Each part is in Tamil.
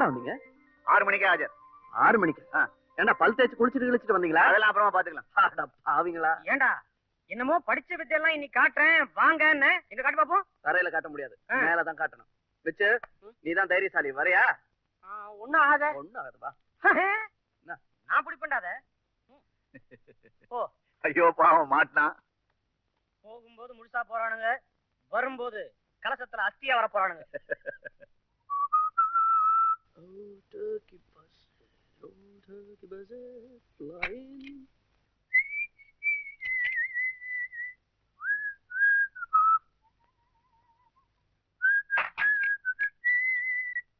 எப்படா வந்தீங்க? ஆறு மணிக்கே ஆஜர். ஆறு மணிக்கு. ஏண்டா பல் தேய்ச்சி குளிச்சிட்டு கிழிச்சிட்டு வந்தீங்களா? அதெல்லாம் அப்புறமா பாத்துக்கலாம். அட பாவிங்களா. ஏண்டா என்னமோ படிச்ச வித்தையெல்லாம் இன்னைக்கு காட்டுறேன். வாங்கன்னு. எங்க காட்டு பாப்போம். தரையில காட்ட முடியாது. மேலதான் காட்டணும். வச்சு நீதான் தைரியசாலி. வரையா? ஒண்ணும் ஆகாத. ஒண்ணும் ஆகுதுப்பா நான் பிடி பண்ணாத ஐயோ பாவம் மாட்டினான் போகும்போது முழுசா போறானுங்க. வரும்போது கலசத்துல அஸ்தியா வர போறானுங்க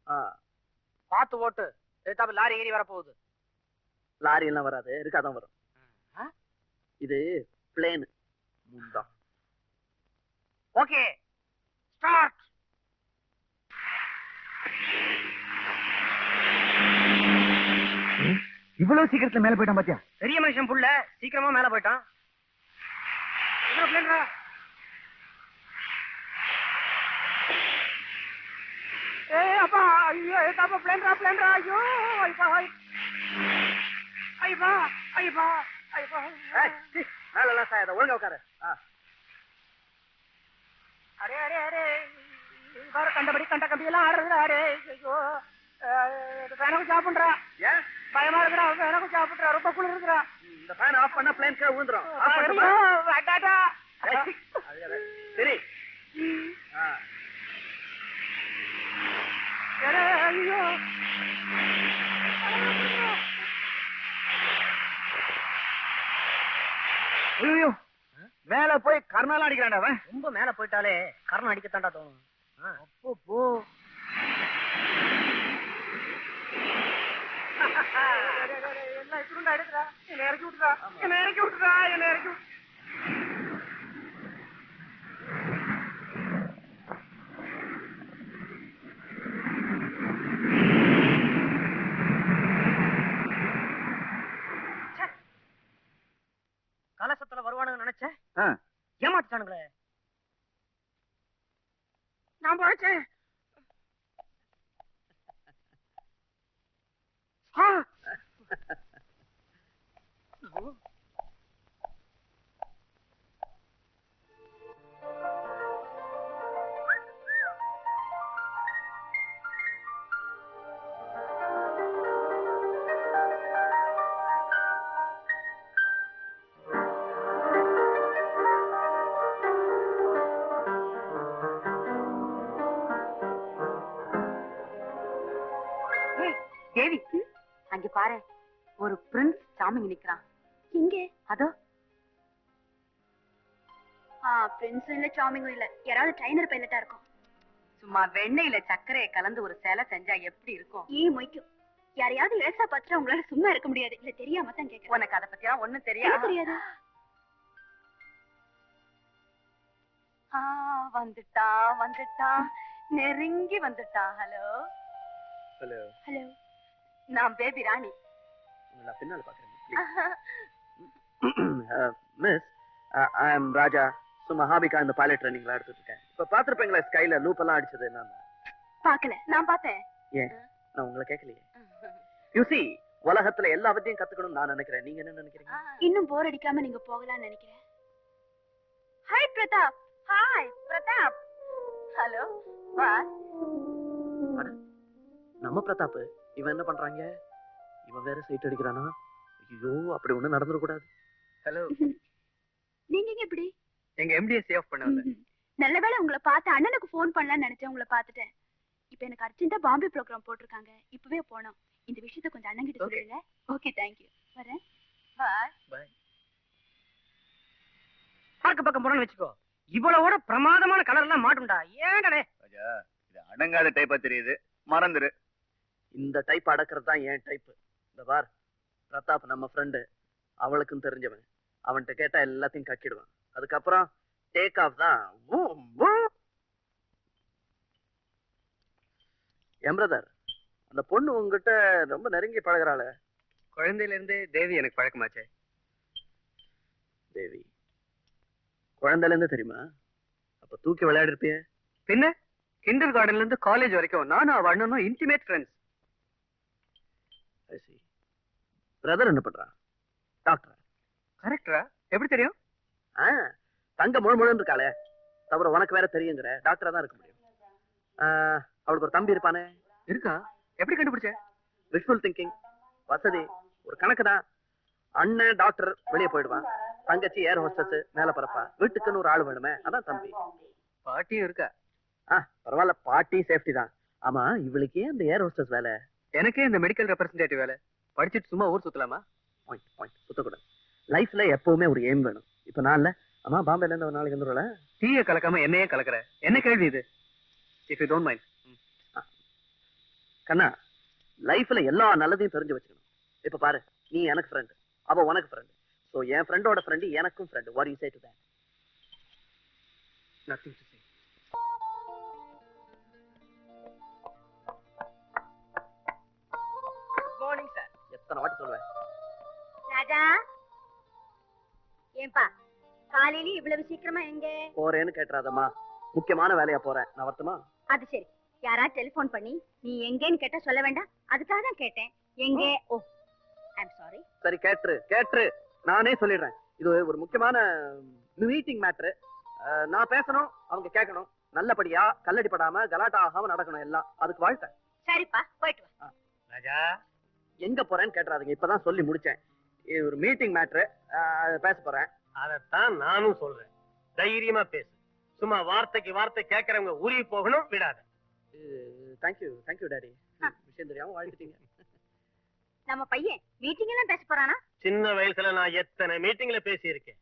ஆ, பார்த்து ஓட்டு. எதாப்ப லாரி ஏறி வர போகுது லாரி எல்லாம் வராது. இருக்காதான் வரும்? இது பிளேன். முந்தா ஓகே. ஸ்டார்ட். இவ்வளவு சீக்கிரத்துல மேல போயிட்டான் பாத்தியா? பெரிய மனுஷன் புள்ள. சீக்கிரமா மேல போயிட்டான்? ஏய் அப்பா ஐயோ ஏதாப்பா பிளேன்டா பிளேன்டா ஐயோ ஐப்பா ஐப்பா ஏய், சீ, மேல சாயாத ஒழுங்கா உட்காரு. அரே அரே அரே கண்டபடி கண்ட கம்பியெல்லாம் ஆடுறதுடா அரே ஐயோ. எனக்கு சாப்பிடுறா ஏன்? பயமா இருக்குடா எனக்கு சாப்பிடுறா ரொம்ப குளிர் இருக்குடா. இந்த ஃபேன் ஆஃப் பண்ணா பிளேன் கீழே விழுந்துரும். சரி. ஐயோ. ஐயோ. மேல போய் கர்ணாலாம் அடிக்கிறான் அவன். ரொம்ப மேல போயிட்டாலே கரணம் அடிக்கத்தாண்டா தோணும். அப்போ போ எல்லாம் எடுக்கிறா என்ன இறக்கி விட்டுறா. என்ன இறக்கி விட்டுறா. என்ன இறக்கி. கலசத்துல வருவானுங்க நினைச்சேன். ஆ. ஏமாத்திட்டானுங்களே. நான் பழைச்சேன். ஒரு பிரின்ஸ் சாமிங்க நிக்கிறான். இங்க? அதோ. பிரின்ஸும் இல்ல சாமிங்கும் இல்ல. யாராவது ட்ரைனர் பைலட்டா இருக்கும். சும்மா வெண்ணெயில சர்க்கரையை கலந்து ஒரு சேலை செஞ்சா எப்படி இருக்கும்? ஈ மொய்க்கும் யாரையாவது இழசா பார்த்துட்டு உங்களால சும்மா இருக்க முடியாது. இல்ல தெரியாம தான் கேக்குறேன். உனக்கு அதை பத்தியா? ஒண்ணும் என்ன தெரியாது. தெரியாது வந்துட்டா வந்துட்டா. நெருங்கி வந்துட்டா. ஹலோ. ஹலோ. ஹலோ. நான் பேபி ராணி. நான் பின்னால பாக்குறேன் மிஸ் ஐ அம் ராஜா சும்மா ஹாபிகா இந்த பைலட் ட்ரைனிங்லாம் எடுத்துட்டு இருக்கேன் இப்ப பாத்திருப்பீங்களா ஸ்கைல லூப் எல்லாம் அடிச்சது நான் பாக்கல நான் பார்த்தேன். ஏன்? நான் உங்களை கேட்கலையே. யூ see உலகத்துல எல்லா வித்தையும் கத்துக்கணும்னு நான் நினைக்கிறேன். நீங்க என்ன நினைக்கிறீங்க? இன்னும் போர் அடிக்காம நீங்க போகலாம்னு நினைக்கிறேன். Hi Prathap hi Prathap hello வா நம்ம பிரதாப் இவன் என்ன பண்றாங்க? இவன் வேற சைட் அடிக்கிறானா? ஐயோ அப்படி ஒண்ணு நடந்துடக்கூடாது ஹலோ நீங்க எங்க இப்படி? எங்க எம்டியை சேவ் பண்ண வந்தேன். நல்லவேளை உங்களை பார்த்து அண்ணனுக்கு ஃபோன் பண்ணலாம்னு நினைச்சேன் உங்களை பார்த்துட்டேன். இப்போ எனக்கு அர்ஜென்ட்டா பாம்பே ப்ரோக்ராம் போட்டிருக்காங்க. இப்பவே போனோம். இந்த விஷயத்த கொஞ்சம் அண்ணன் கிட்ட. சொல்லுங்க. ஓகே தேங்க்யூ வரேன். பாய் பார்க்க பக்கம் போறோம்னு வச்சுக்கோ. இவ்வளவோட பிரமாதமான கலர் எல்லாம் மாட்டும்டா. ஏன்டா ராஜா இது அடங்காத டைப்பா தெரியுது. மறந்துரு. இந்த டைப் அடக்கிறது தான் என் டைப் பார் பிரதாப் நம்ம ஃப்ரெண்டு அவளுக்கும் தெரிஞ்சவன். அவன்கிட்ட கேட்டா எல்லாத்தையும் கக்கிடுவான். அதுக்கப்புறம் டேக் ஆஃப் தான். ஊ, என் பிரதர் அந்த பொண்ணு உங்ககிட்ட ரொம்ப நெருங்கி பழகிறாள். குழந்தையிலேருந்தே தேவி எனக்கு பழக்கமாச்சே. தேவி குழந்தையிலேருந்து தெரியுமா? அப்போ தூக்கி விளையாடிருப்பியே. பின்ன கிண்டர் கார்டன்லேருந்து காலேஜ் வரைக்கும் நானும் அவ அண்ணனும் இன்டிமேட் ஃப்ரெண்ட்ஸ் பிரதர் என்ன பண்றான் டாக்டர் கரெக்டா எப்படி தெரியும்? தங்க முழு முழுன்னு இருக்காளே. தவிர உனக்கு வேற தெரியுங்கிற. டாக்டரா தான் இருக்க முடியும். அவளுக்கு ஒரு தம்பி இருப்பானே? இருக்கா? எப்படி கண்டுபிடிச்ச? விஷுவல் திங்கிங் வசதி ஒரு கணக்கு தான். அண்ணன் டாக்டர் வெளியே போயிடுவான். தங்கச்சி ஏர் ஹோஸ்டஸ் மேல பரப்பா வீட்டுக்குன்னு ஒரு ஆள் வேணுமே? அதான் தம்பி. பாட்டியும் இருக்கா? ஆ பரவாயில்ல. பாட்டி சேஃப்டி தான். ஆமா இவளுக்கு இந்த ஏர் ஹோஸ்டஸ் வேலை. எனக்கே இந்த மெடிக்கல் ரெப்ரசன்டேட்டிவ் வேலை. படிச்சுட்டு சும்மா ஊர் சுத்தலாமா? Point point சுத்தக்கூடாது. லைஃப்ல எப்பவுமே ஒரு எய்ம் வேணும். இப்ப நான் இல்ல. அம்மா பாம்பேல இருந்து ஒரு நாளைக்கு வந்துருவல டீயை கலக்காம என்னையே கலக்குற. என்ன கேள்வி இது? இஃப் யூ டோன்ட் மைண்ட் கண்ணா லைஃப்ல எல்லா நல்லதையும் தெரிஞ்சு வச்சுக்கணும். இப்ப பாரு நீ எனக்கு ஃப்ரெண்ட் அவ உனக்கு ஃப்ரெண்ட் சோ என் ஃப்ரெண்டோட ஃப்ரெண்டு எனக்கும் friend what you say to that nothing எத்தனை வாட்டி சொல்லுவேன். ராஜா ஏன்பா காலையில இவ்வளவு சீக்கிரமா எங்க? போறேன்னு கேட்டுறாதம்மா. முக்கியமான வேலையா போறேன். நான் வரட்டுமா? அது சரி. யாரா டெலிபோன் பண்ணி நீ எங்கேன்னு கேட்டா சொல்ல வேண்டாம். அதுக்காக தான் கேட்டேன். எங்க? ஓ ஐம் சாரி சரி கேட்டுரு கேட்டுரு. நானே சொல்லிடுறேன். இது ஒரு முக்கியமான மீட்டிங் மேட்ரு நான் பேசணும் அவங்க கேட்கணும். நல்லபடியா கல்லடி படாம கலாட்டா ஆகாம நடக்கணும் எல்லாம். அதுக்கு வாழ்க்கை சரிப்பா போயிட்டு வா. ராஜா. எங்க போறேன்னு கேட்டுறாதீங்க. இப்பதான் சொல்லி முடிச்சேன். இது ஒரு மீட்டிங் மேட்ரு பேச போறேன். அதத்தான் நானும் சொல்றேன். தைரியமா பேசு. சும்மா வார்த்தைக்கு வார்த்தை கேட்கறவங்க உருகி போகணும் விடாத. தேங்க்யூ தேங்க்யூ டாடி விஷயம் தெரியாம வாழ்த்துட்டீங்க நம்ம பையன் மீட்டிங் எல்லாம் பேச போறானா? சின்ன வயசுல நான் எத்தனை மீட்டிங்ல பேசி இருக்கேன்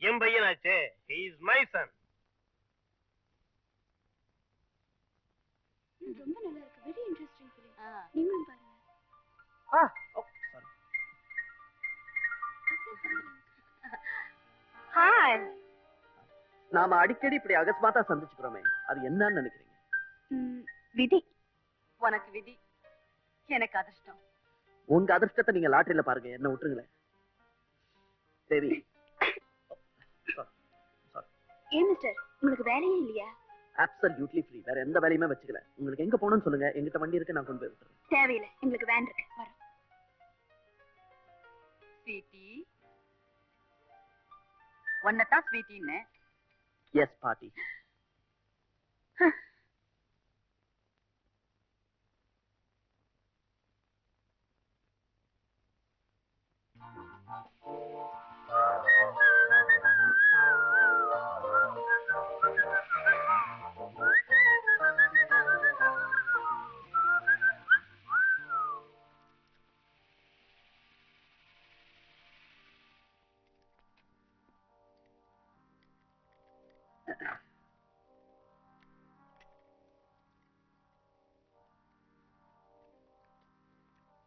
என் பையனாச்சே இஸ் மை சன் ரொம்ப நல்லா இருக்கு. வெரி இன்ட்ரெஸ்டிங் நீங்களும் பாருங்க. நாம அடிக்கடி இப்படி அகஸ்மாத்தா சந்திச்சுக்கிறோமே. அது என்னன்னு நினைக்கிறீங்க? விதி. உனக்கு விதி. எனக்கு அதிர்ஷ்டம். உங்க அதிர்ஷ்டத்தை நீங்க லாட்டரியில பாருங்க. என்ன விட்டுருங்களேன். சரி. ஏன் மிஸ்டர் உங்களுக்கு வேலையே இல்லையா? அப்சல்யூட்லி ஃப்ரீ வேற எந்த வேலையுமே வச்சுக்கல. உங்களுக்கு எங்க போகணும்னு சொல்லுங்க. எங்கிட்ட வண்டி இருக்கு நான் கொண்டு போய் விட்டுறேன். தேவையில்லை. எங்களுக்கு வேன் இருக்கு. வரோம் ஸ்வீட்டி ஒன்னதான் ஸ்வீட்டின்னு எஸ் பாட்டி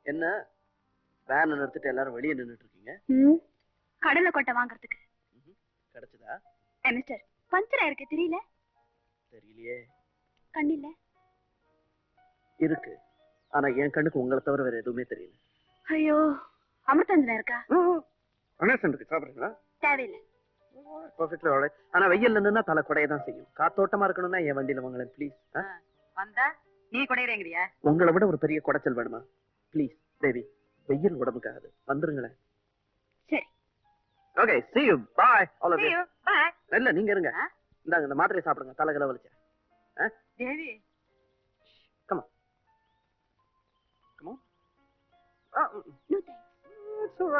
என்ன? வேனை நிறுத்திட்டு எல்லாரும் வெளியே நின்னுட்டு இருக்கீங்க ம், கடலை கொட்டை வாங்குறதுக்கு. கிடைச்சதா? மிஸ்டர் பஞ்சர் ஆயிருக்கு தெரியல? தெரியலையே. கண்ணில்ல. இருக்கு. ஆனா என் கண்ணுக்கு உங்களை தவிர வேற எதுவுமே தெரியல. ஐயோ அமிர்தாஞ்சனா இருக்கா? கணேசன் இருக்கு சாப்பிடுறீங்களா? தேவையில்லை. பர்ஃபெக்ட்லி ஆல்ரைட் ஆனா வெயில்ல நின்னா தலை குடைய தான் செய்யும். காத்தோட்டமா இருக்கணும்னா என் வண்டியில வாங்களேன் ப்ளீஸ் வந்தா நீ குடையிறேங்கிறியா? உங்களை விட ஒரு பெரிய குடைச்சல் வேணுமா? ப்ளீஸ் பேபி வெயில் உடம்புக்காது வந்துருங்களேன். சரி. Okay see you. Bye all of you. Bye இல்ல நீங்க இருங்க? இந்தாங்க இந்த மாத்திரையை சாப்பிடுங்க. தலைகளை வலிச்சேன் Devi come on. Come on. Ah, mm, mm. No thanks it's all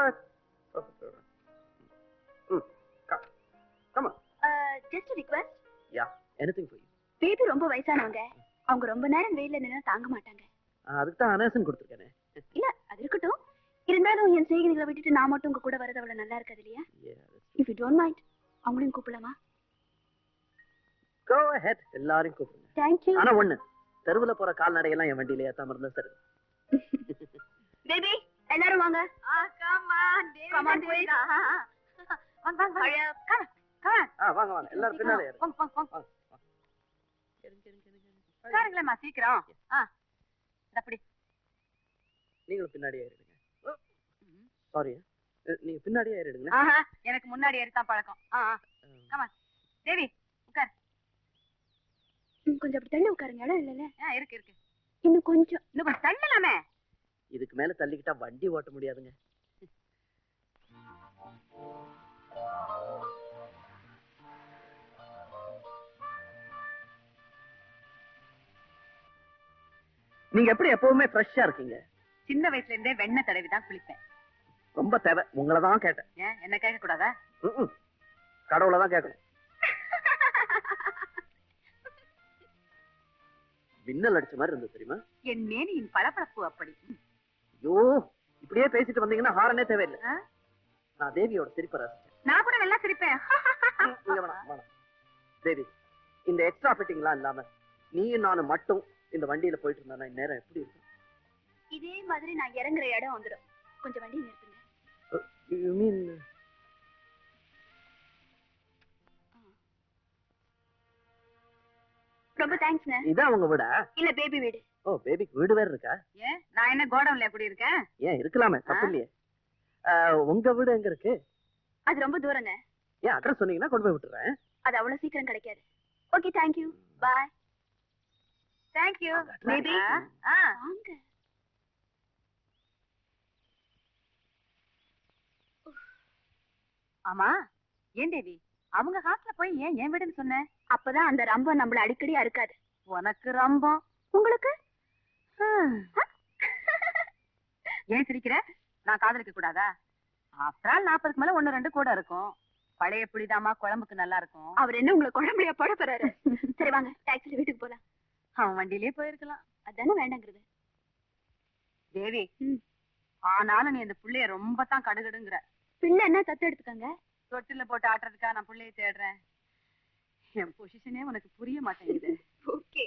just request yeah anything for you. பேபி ரொம்ப வயசானவங்க. அவங்க ரொம்ப நேரம் வெயில்ல நின்னா தாங்க மாட்டாங்க. ஆ, அதுக்கு தான் அனேசன் கொடுத்துருக்கேனே. இல்ல அது இருக்கட்டும். இருந்தாலும் என் செய்திகளை விட்டுட்டு நான் மட்டும் உங்க கூட வரது அவ்வளவு நல்லா இருக்காது இல்லையா? இஃப் யூ டோன்ட் மைண்ட் அவங்களையும் கூப்பிடலாமா? Go ahead எல்லாரையும் கூப்பிடுங்க. தேங்க்யூ ஆனா ஒண்ணு தெருவுல போற கால்நடையெல்லாம் என் வண்டியில ஏத்தாம இருந்தா சரி. பேபி எல்லாரும் வாங்க. Come on, David. Come on, David. வாங்க, வாங்க, வாங்க. வாங்க வாங்க. எல்லாரும் பின்னாலே. வாங்க, வாங்க, வாங்க. உட்காருங்களேம்மா, சீக்கிரம். அப்படி நீங்களும் பின்னாடியே ஏறிடுங்க. சாரி நீங்க பின்னாடியே ஏறிடுங்க. எனக்கு முன்னாடி ஏறித்தான் பழக்கம். தேவி உட்கார். கொஞ்சம் அப்படி தள்ளி உட்காருங்க இடம் இல்லைல்ல இருக்கு இருக்கு. இன்னும் கொஞ்சம். இன்னும் கொஞ்சம் தள்ளலாமே. இதுக்கு மேல தள்ளிக்கிட்டா வண்டி ஓட்ட முடியாதுங்க. நீங்க எப்படி எப்பவுமே ஃப்ரெஷ்ஷா இருக்கீங்க? சின்ன வயசுல இருந்தே வெண்ணெய் தடவி தான் குளிப்பேன். ரொம்ப தேவை. உங்களை தான் கேட்டேன். ஏன்? என்ன கேட்க கூடாதா. கடவுளை தான் கேட்கணும். மின்னல் அடிச்ச மாதிரி இருந்தது தெரியுமா? என் மேனியின் பளபளப்பு அப்படி. ஐயோ இப்படியே பேசிட்டு வந்தீங்கன்னா ஹாரனே தேவையில்லை? நான் தேவியோட சிரிப்பை ரசிச்சேன். நான் கூட நல்லா சிரிப்பேன். இங்க வேணாம், வேணாம். தேவி இந்த எக்ஸ்ட்ரா ஃபிட்டிங்லாம் இல்லாம நீயும் நானும் மட்டும் இந்த வண்டியில போயிட்டு இருந்தா இந்நேரம் எப்படி இருக்கும்? இதே மாதிரி நான் இறங்குற இடம் வந்துடும் கொஞ்சம் வண்டி நிறுத்துங்க. யூ மீன் ரொம்ப தேங்க்ஸ்ங்க இதான் உங்க வீடா? இல்ல பேபி வீடு. ஓ பேபிக்கு வீடு வேற இருக்கா? ஏன் நான் என்ன கோடவுன்ல குடி இருக்கேன்? ஏன் இருக்கலாமே தப்பு இல்லையே. உங்க வீடு எங்க இருக்கு? அது ரொம்ப தூரங்க. ஏன் அட்ரஸ் சொன்னீங்கன்னா கொண்டு போய் விட்டுறேன். அது அவ்வளவு சீக்கிரம் கிடைக்காது. Okay thank you bye thank you Maybe. ஆ வாங்க ஆமா ஏன் தேவி? அவங்க ஹாஸ்டல்ல போய் ஏன் என் வீடுன்னு சொன்ன? அப்பதான் அந்த ரம்பம் நம்மள அடிக்கடி அறுக்காது உனக்கு ரம்பம். உங்களுக்கு? ஏன் சிரிக்கிற? நான் காதலிக்க கூடாதா? ஆஃப்டர் ஆல் நாற்பதுக்கு மேல ஒண்ணு ரெண்டு கூட இருக்கும். பழைய புளிதாமா குழம்புக்கு நல்லா இருக்கும். அவர் என்ன உங்களை குழம்புலையா போட போறாரு? சரி வாங்க. டாக்ஸில வீட்டுக்கு போலாம். அவன் வண்டியிலே போயிருக்கலாம். அதானே வேண்டாங்கிறது? தேவி ம். ஆனாலும் நீ அந்த புள்ளைய ரொம்ப தான் கடுகடுங்கிற. பிள்ளை என்ன தத்து எடுத்துக்கங்க? தொட்டில போட்டு ஆட்டுறதுக்கா நான் புள்ளைய தேடுறேன். என் பொசிஷனே உனக்கு புரிய மாட்டேங்குது. ஓகே.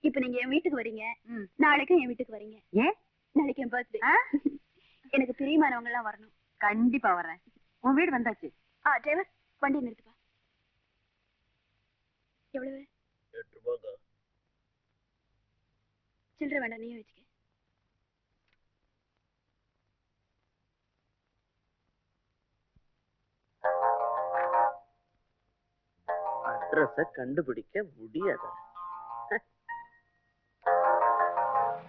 இப்ப நீங்க என் வீட்டுக்கு வரீங்க. ம். நாளைக்கும் என் வீட்டுக்கு வரீங்க. ஏன் நாளைக்கு என் பர்த்டே ஆ? எனக்கு பிரியமானவங்க எல்லாம் வரணும். கண்டிப்பா வரேன். உன் வீடு வந்தாச்சு? ஆ டிரைவர் வண்டி நிறுத்துப்பா. எவ்வளவு? சில்லற வேண்டாம் நீயே வச்சுக்க. அட்ரஸ கண்டுபிடிக்க முடியாது.